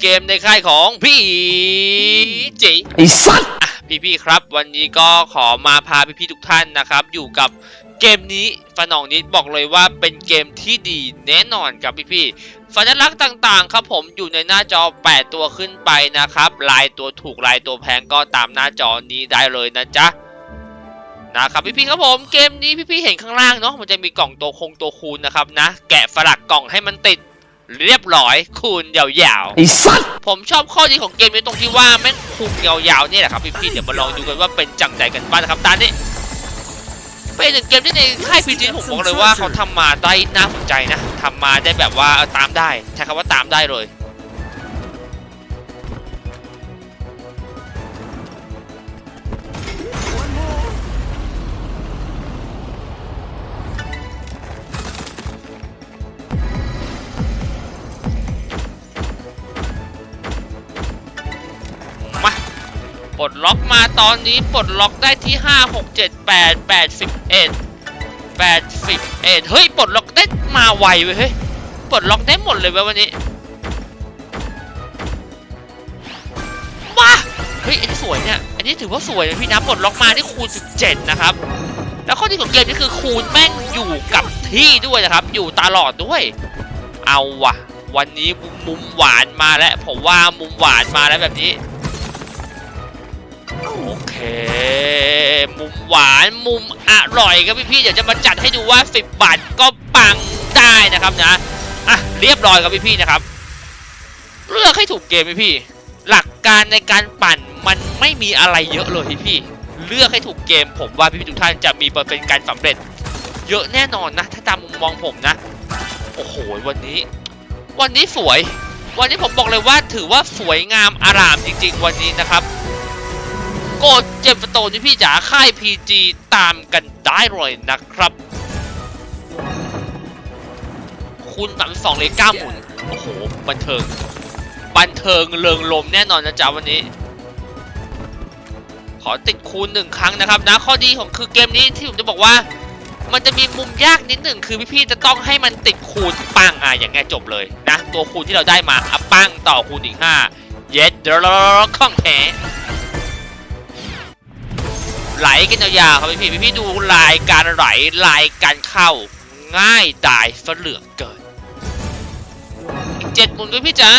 เกมในค่ายของพี่จีไอ้สัตว์อะพี่ๆครับ วันนี้ก็ขอมาพาพี่ๆทุกท่านนะครับ อยู่กับเกมนี้ฝนองนิดบอกเลยว่าเป็นเกมที่ดีแน่นอนครับพี่ๆสัญลักษณ์ต่างๆ ครับผมอยู่ในหน้าจอ 8 ตัวขึ้นไปนะครับ ลายตัวถูกลายตัวแพงก็ตามหน้าจอนี้ได้เลยนะจ๊ะนะครับพี่ๆครับผมเกมนี้พี่ๆเห็นข้างล่างเนาะมันจะมีกล่องตัวคงตัวคูณนะครับนะ แกะสลักกล่องให้มันติด เรียบร้อยคูณยาวไอ้สัตว์ๆผมชอบข้อดีของเกมนี้ตรงที่ว่าแม่งคูณยาวๆนี่แหละครับพี่ๆเดี๋ยวมาลองดูกันว่าเป็นจังใดกันบ้างนะครับตอนนี้เป็นหนึ่งเกมที่ในค่ายพีจีผมบอกเลยว่าเขาทำมาได้น่าสนใจนะทำมาได้แบบว่าเออตามได้ใช้คำว่าตามได้เลย ปลดล็อกมาตอนนี้ปลดล็อกได้ที่ 5 6 7 8 8 11 8 11เฮ้ยปลดล็อกได้มาไวเว้ยเฮ้ยปลดล็อกได้หมดเลยเว้ยวันนี้ว้าเฮ้ยอันนี้สวยเนี่ยอันนี้ถือว่าสวยนะพี่นะปลดล็อกมาที่คูณ 17 นะครับ แล้วข้อดีของเกมนี้คือคูณแม่งอยู่กับที่ด้วยนะครับ อยู่ตลอดด้วย เอาวะวันนี้มุมหวานมาแล้วผมว่ามุมหวานมาแล้วแบบนี้ โอเค มุมหวานมุมอร่อยครับพี่ๆเดี๋ยวจะมาจัดให้ดูว่า 10 บาทก็ปังได้นะครับนะอะเรียบร้อยครับพี่ๆนะครับ เลือกให้ถูกเกมพี่ๆหลักการในการปั่นมันไม่มีอะไรเยอะเลยพี่ๆเลือกให้ถูกเกม ผมว่าพี่ๆทุกท่านจะมีเปอร์เซ็นต์การสำเร็จ เยอะแน่นอนนะ ถ้าตามมุมมองผมนะโอ้โหวันนี้ วันนี้สวย วันนี้ผมบอกเลยว่าถือว่าสวยงามอารามจริง ๆ วันนี้นะครับ กดเจมสโตนที่พี่จ๋าค่าย PG ตามกันได้เลยนะครับ คุณสามสองเลยเก้าหมุน โอ้โห บันเทิง บันเทิงเริงลมแน่นอนนะจ๊ะวันนี้ ขอติดคูณหนึ่งครั้งนะครับนะ ข้อดีของคือเกมนี้ที่ผมจะบอกว่า มันจะมีมุมยากนิดหนึ่งคือพี่ๆจะต้องให้มันติดคูณปังอะอย่างเงี้ยจบเลยนะ ตัวคูณที่เราได้มาอะปังต่อคูณอีกห้าเย็ดเดอรข้องแท้ ไหลกันยาวๆครับพี่พี่ดูลายการไหลลายการเข้า ง่ายดายเหลือเกินอีกเจ็ดหมุนด้วยพี่จ๋า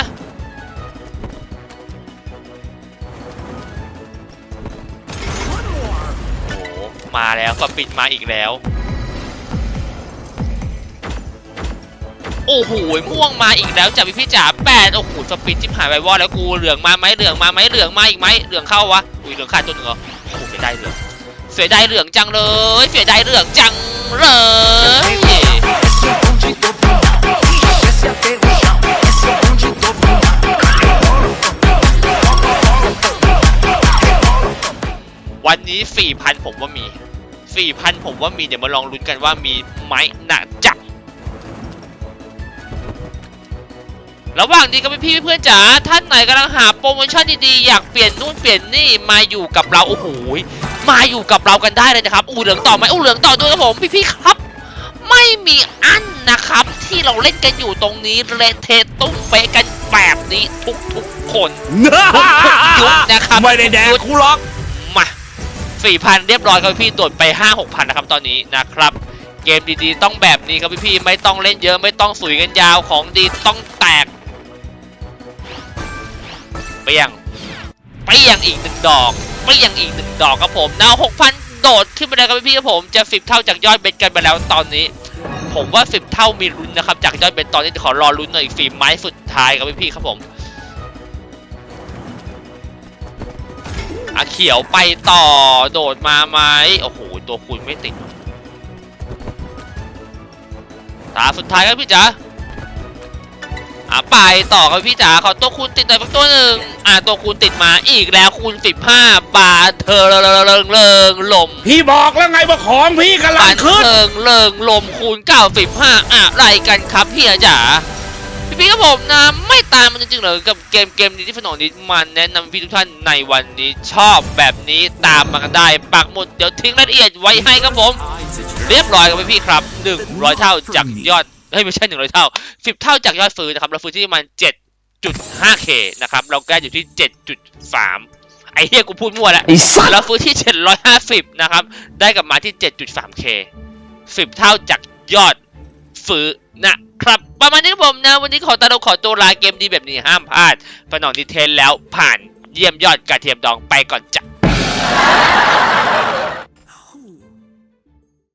โอ้มาแล้วก็ปิดมาอีกแล้ว โอ้โหม่วงมาอีกแล้วจ้ะพี่พี่จ๋าแปดโอ้โหสปินจิบหายไปวอดแล้วกูเหลืองมาไหมเหลืองมาไหมเหลืองมาอีกไหมเหลืองเข้าวะอุ้ยเหลืองขาดตัวหนึ่งเหรอโอ้โหเสียดายเหลือง เสียดายเหลืองจังเลย เสียดายเหลืองจังเลย วันนี้สี่พันผมว่ามีสี่พันผมว่ามี เดี๋ยวมาลองลุ้นกันว่ามีไหมนะจ๊ะระหว่างนี้ก็พี่เพื่อนจ๋าท่านไหนกำลังหาโปรโมชั่นดีๆ อยากเปลี่ยนนู่นเปลี่ยนนี่มาอยู่กับเรา โอ้โห มาอยู่กับเรากันได้เลยนะครับอู้เหลืองต่อไหมอู้เหลืองต่อด้วยครับผมพี่ๆครับ ไม่มีอันนะครับ ที่เราเล่นกันอยู่ตรงนี้เลเทตุ้มเปะกันแบบนี้ทุกๆคนทุกๆยุคนะครับไม่ได้แดกทุกๆกูหรอก มาสี่พันเรียบร้อยครับพี่ตรวจไปห้าหกพันนะครับตอนนี้นะครับ เกมดีๆต้องแบบนี้ครับพี่ๆไม่ต้องเล่นเยอะไม่ต้องสุยกันยาวของดีต้องแตก เปี้ยง เปี้ยงอีกหนึ่งดอก เปี้ยงอีกหนึ่งดอกครับผมนะหกพันโดดขึ้นไปเลยครับพี่ครับผมจะสิบเท่าจากยอดเบ็ดกันไปแล้วตอนนี้ ผมว่าสิบเท่ามีลุ้นนะครับจากยอดเบ็ดตอนนี้ขอรอลุ้นหน่อยอีกฝีไม้สุดท้ายครับพี่ครับผมอะเขียวไปต่อโดดมาไหมโอ้โหตัวคูณไม่ติดตาสุดท้ายครับพี่จ๋า อะไปต่อครับพี่จ๋าขอตัวคูณติดหน่อยสักตัวหนึ่งอะตัวคูณติดมาอีกแล้วคูณ15บาทเธอเริงเริงเริงลมพี่บอกแล้วไงว่าของพี่กำลับังนขึ้นเทิงเริงลมคูณ95อะไรกันครับพี่อาจ๋าพี่พี่ครับผมนะไม่ตามมันจริงๆเหรอกับเกมเกมนี้ที่ฝนองนี้มันแนะนำพี่ทุกท่านในวันนี้ชอบแบบนี้ตามมากันได้ ปักหมุดเดี๋ยวทิ้งรายละเอียดไว้ให้ครับผม เรียบร้อยครับพี่ๆครับ 100 เท่าจากยอด เฮ้ยไม่ใช่100เท่า10เท่าจากยอดฟื้นนะครับ เราฟื้นที่ประมาณ7 7.5k นะครับ เราแก้อยู่ที่7.3ไอ้เฮียกูพูดมั่วแล้วไอ้สัตว์เราฟื้นที่750นะครับ ได้กลับมาที่ 7.3k 10เท่าจากยอดฟื้นนะครับ ประมาณนี้ครับผมนะ วันนี้ขอตาเราขอตัวลาเกมดีแบบนี้ห้ามพลาดประนองนิเทนแล้วผ่านเยี่ยมยอดกระเทียมดองไปก่อนจ้ะ